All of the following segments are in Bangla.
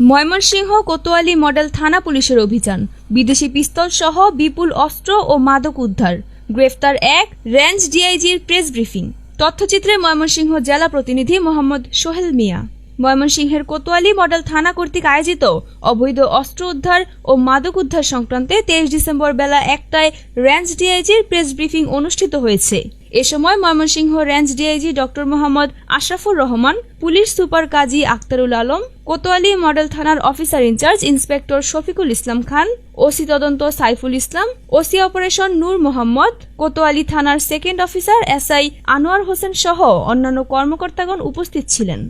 ময়মনসিংহ কোতোয়ালি মডেল থানা পুলিশের অভিযান। বিদেশি পিস্তল সহ বিপুল অস্ত্র ও মাদক উদ্ধার। গ্রেফতার এক রেঞ্জ ডিআইজির প্রেস ব্রিফিং। তথ্যচিত্রে ময়মনসিংহ জেলা প্রতিনিধি মোহাম্মদ সোহেল মিয়া। ময়মনসিংহের কোতোয়ালি মডেল থানা কর্তৃক আয়োজিত অবৈধ অস্ত্র উদ্ধার ও মাদক উদ্ধার সংক্রান্তে তেইশ ডিসেম্বর বেলা একটায় রেঞ্জ ডিআইজির প্রেস ব্রিফিং অনুষ্ঠিত হয়েছে। এ সময় Mymensingh range DIG doctor Mohammad Ashrafur Rahman, police super Kazi Aktarul Alam, Kotwali model থানার officer in charge inspector Shafiqul Islam Khan, OC তদন্ত সাইফুল ইসলাম, ওসি অপারেশন নূর মোহাম্মদ, কোতোয়ালি থানার second officer SI Anwar Hossain সহ অন্যান্য কর্মকর্তাগণ উপস্থিত ছিলেন।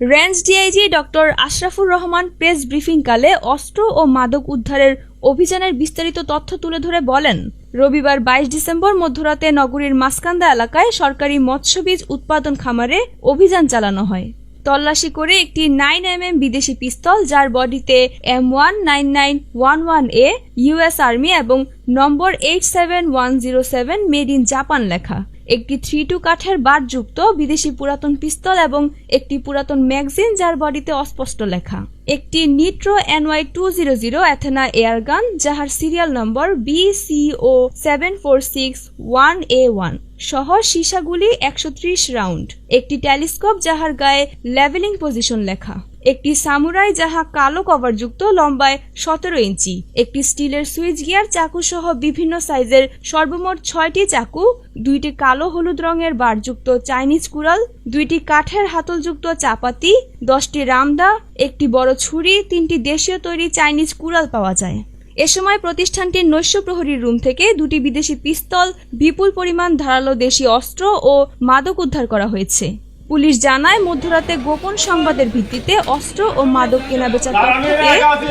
Range DIG doctor Ashrafur Rahman press ব্রিফিংকালে অস্ত্র ও মাদক উদ্ধারের অভিযানের বিস্তারিত তথ্য তুলে ধরে বলেন, রবিবার বাইশ ডিসেম্বর মধ্যরাতে নগরীর মাসকান্দা এলাকায় সরকারি মৎস্যবীজ উৎপাদন খামারে অভিযান চালানো হয়। তল্লাশি করে একটি নাইন এম এম বিদেশি পিস্তল, যার বডিতে M one nine nine one one A US army এবং number eight seven one zero seven made in Japan লেখা। একটি থ্রি টু কাঠের বারযুক্ত বিদেশি পুরাতন পিস্তল এবং একটি পুরাতন ম্যাগজিন যার বডিতে অস্পষ্ট লেখা। একটি Nitro NY two zero zero Athena airgun যাহার serial number B C O seven four six one A one সহ সীসাগুলি একশো ত্রিশ রাউন্ড। একটি টেলিস্কোপ যাহার গায়ে লেভেলিং পজিশন লেখা। একটি সামুরাই যাহা কালো কভারযুক্ত, লম্বায় সতেরো ইঞ্চি। একটি স্টিলের সুইচ গিয়ার চাকু সহ বিভিন্ন সাইজের সর্বমোট ছয়টি চাকু, দুইটি কালো হলুদ রঙের বারযুক্ত চাইনিজ কুড়াল, দুইটি কাঠের হাতলযুক্ত চাপাতি, দশটি রামদা, একটি বড় ছুরি, তিনটি দেশীয় তৈরি চাইনিজ কুড়াল পাওয়া যায়। এ সময় প্রতিষ্ঠানটির নৈশ প্রহরীর রুম থেকে দুটি বিদেশি পিস্তল, বিপুল পরিমাণ ধারালো দেশি অস্ত্র ও মাদক উদ্ধার করা হয়েছে। পুলিশ জানায় মধ্যরাতে গোপন সংবাদের ভিত্তিতে অস্ত্র ও মাদক কেনাবেচার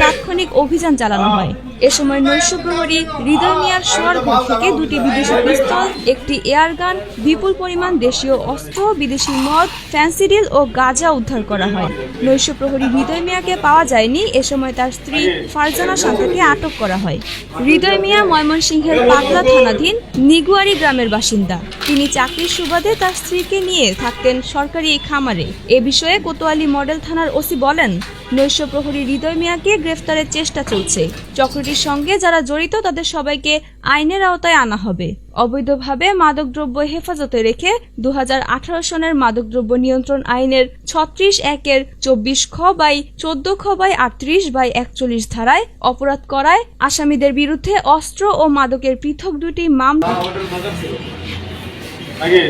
তাৎক্ষণিক অভিযান চালানো হয়। এ সময় নৈশ প্রহরী হৃদয় মিয়ার ঘর থেকে দুটি বিদেশি পিস্তল, একটি এয়ারগান বিপুল পরিমাণ দেশীয় অস্ত্র, বিদেশি মদ ফ্যান্সিডিল ও গাঁজা উদ্ধার করা হয়। নৈশ প্রহরী হৃদয় মিয়াকে পাওয়া যায়নি, এ সময় তার স্ত্রী ফারজানা শান্তাকে আটক করা হয়। হৃদয় মিয়া ময়মনসিংহের পাগলা থানাধীন নিগুয়ারি গ্রামের বাসিন্দা। তিনি চাকরির সুবাদে তার স্ত্রীকে নিয়ে থাকতেন সরকারি এই খামারে। এ বিষয়ে কোতোয়ালি মডেল থানার ওসি বলেন নৈশ প্রহরী হৃদয় মিয়াকে গ্রেফতারের চেষ্টা চলছে। চক্রটির সঙ্গে যারা জড়িত তাদের সবাইকে আইনের আওতায় আনা হবে অবৈধভাবে মাদকদ্রব্য হেফাজতে রেখে দুহাজার আঠারো সনের মাদকদ্রব্য নিয়ন্ত্রণ আইনের ছত্রিশ একের চব্বিশ খ বাই চোদ্দ খ বাই আটত্রিশ বাই একচল্লিশ ধারায় অপরাধ করায় আসামিদের বিরুদ্ধে অস্ত্র ও মাদকের পৃথক দুটি মামলা আগে